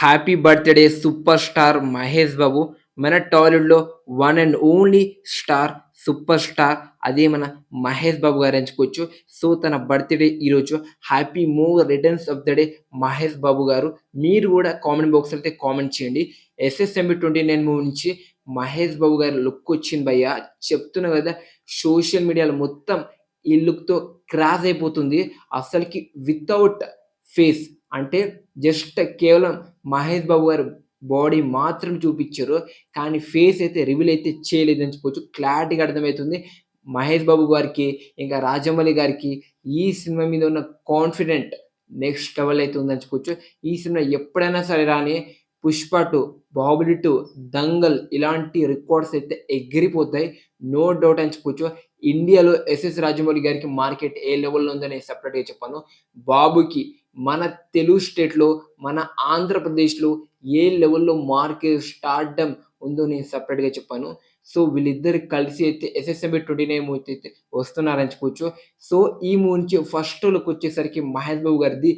Happy birthday super star Mahesh Babu. మన టాలీవుడ్లో one and only star super star అదే మన మహేష్ బాబు గారు ఎంచుకోవచ్చు. సో తన బర్త్డే ఈరోజు happy move returns of the day Mahesh Babu garu. మీరు కూడా కామెంట్ బాక్స్ అయితే కామెంట్ చేయండి. ఎస్ఎస్ఎంబి ట్వంటీ నైన్ మూవీ నుంచి మహేష్ బాబు గారి లుక్ వచ్చింది భయ్య. చెప్తున్నా కదా సోషల్ మీడియాలో మొత్తం ఈ లుక్తో క్రాస్ అయిపోతుంది. అసలుకి వితౌట్ ఫేస్ అంటే జస్ట్ కేవలం మహేష్ బాబు గారు బాడీ మాత్రం చూపించారు కానీ ఫేస్ అయితే రివీల్ అయితే చేయలేదని చెప్పొచ్చు. క్లారిటీగా అర్థమవుతుంది. మహేష్ బాబు గారికి ఇంకా రాజమౌళి గారికి ఈ సినిమా మీద ఉన్న కాన్ఫిడెంట్ నెక్స్ట్ లెవెల్ అయితే ఉందని చెప్పొచ్చు. ఈ సినిమా ఎప్పుడైనా సరే రాని పుష్ప టూ బాహుబలి టూ దంగల్ ఇలాంటి రికార్డ్స్ అయితే ఎగిరిపోతాయి. నో డౌట్ అని చెప్పొచ్చు. ఇండియాలో ఎస్ఎస్ రాజమౌళి గారికి మార్కెట్ ఏ లెవెల్లో ఉందని సపరేట్గా చెప్పాను. బాబుకి మన తెలుగు స్టేట్లో మన ఆంధ్రప్రదేశ్లో ఏ లెవెల్లో మార్కెట్ స్టార్డమ్ ఉందో నేను సపరేట్గా చెప్పాను. సో వీళ్ళిద్దరు కలిసి అయితే ఎస్ఎస్ఎంబి ట్వంటీ నైన్ మూవీ అయితే వస్తున్నారని చెప్పొచ్చు. సో ఈ మూవీ నుంచి ఫస్ట్ లుక్ వచ్చేసరికి మహేష్ బాబు గారిది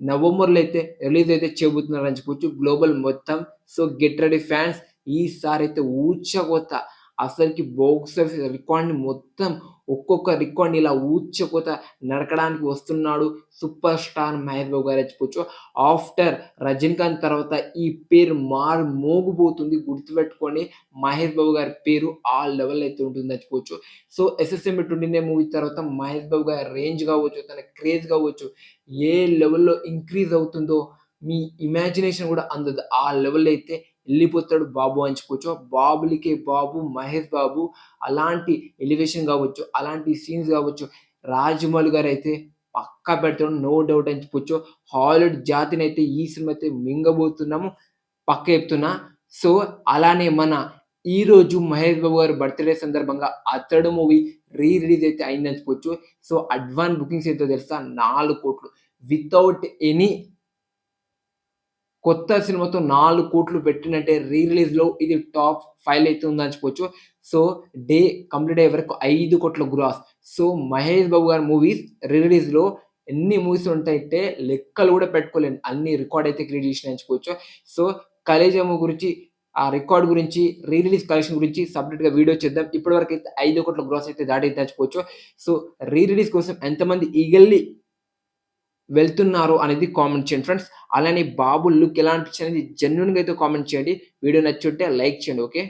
నవంబర్లో అయితే రిలీజ్ అయితే చేయబోతున్నారని చెప్పొచ్చు. గ్లోబల్ మొత్తం. సో గెట్ రెడీ ఫ్యాన్స్ ఈసారి అయితే ఊచకోత అసలుకి బాక్స్ ఆఫీస్ రికార్డ్ని మొత్తం ఒక్కొక్క రికార్డ్ని ఇలా ఊచకోత నరకడానికి వస్తున్నాడు సూపర్ స్టార్ మహేష్ బాబు గారు చెప్పొచ్చు. ఆఫ్టర్ రజనీకాంత్ తర్వాత ఈ పేరు మారు మోగిపోతుంది గుర్తుపెట్టుకోండి మహేష్ బాబు గారి పేరు ఆ లెవెల్ అయితే ఉంటుందని చెప్పొచ్చు. So SSMB twenty nine movie తర్వాత మహేష్ బాబు గారి రేంజ్ కావచ్చు తన క్రేజ్ కావచ్చు ఏ లెవెల్లో ఇంక్రీజ్ అవుతుందో మీ ఇమాజినేషన్ కూడా అందదు. ఆ లెవెల్ అయితే వెళ్ళిపోతాడు బాబు అని చెప్పొచ్చు. బాబులకే బాబు మహేష్ బాబు అలాంటి ఎలివేషన్ కావచ్చు అలాంటి సీన్స్ కావచ్చు. రాజమౌళి గారు అయితే పక్కా పెడతాడు నో డౌట్ అని చెప్పొచ్చు. హాలీవుడ్ జాతిని అయితే ఈ సినిమా అయితే మింగబోతున్నాము. పక్క చెప్తున్నా. సో అలానే మన ఈ రోజు మహేష్ బాబు గారి బర్త్డే సందర్భంగా అతడు మూవీ రీ రిలీజ్ అయితే అయిందని చెప్పొచ్చు. సో అడ్వాన్స్ బుకింగ్స్ అయితే తెలుసా? నాలుగు కోట్లు. వితౌట్ ఎనీ కొత్త సినిమాతో నాలుగు కోట్లు పెట్టినట్టే రీ రిలీజ్లో ఇది టాప్ ఫైవ్ అయితే ఉందని చెప్పొచ్చు. సో డే కంప్లీట్ అయ్యే వరకు ఐదు కోట్ల గ్రాస్. సో మహేష్ బాబు గారి మూవీస్ రీ రిలీజ్లో ఎన్ని మూవీస్ ఉంటాయంటే లెక్కలు కూడా పెట్టుకోలేను అన్ని రికార్డ్ అయితే క్రియేట్ చేసిన చెప్పొచ్చు. సో కలేజము గురించి ఆ రికార్డ్ గురించి రీ రిలీజ్ కలెక్షన్ గురించి సపరేట్గా వీడియో చేద్దాం. ఇప్పటివరకు అయితే ఐదు కోట్ల గ్రాస్ అయితే దాటి తెచ్చుకోవచ్చు సో రీ రిలీజ్ కోసం ఎంతమంది ఈగల్లీ వెళ్తున్నారు అనేది కామెంట్ చేయండి ఫ్రెండ్స్. అలానే బాబు లుక్ ఎలా అనిపించింది జెన్యున్గా అయితే కామెంట్ చేయండి. వీడియో నచ్చుంటే లైక్ చేయండి ఓకే?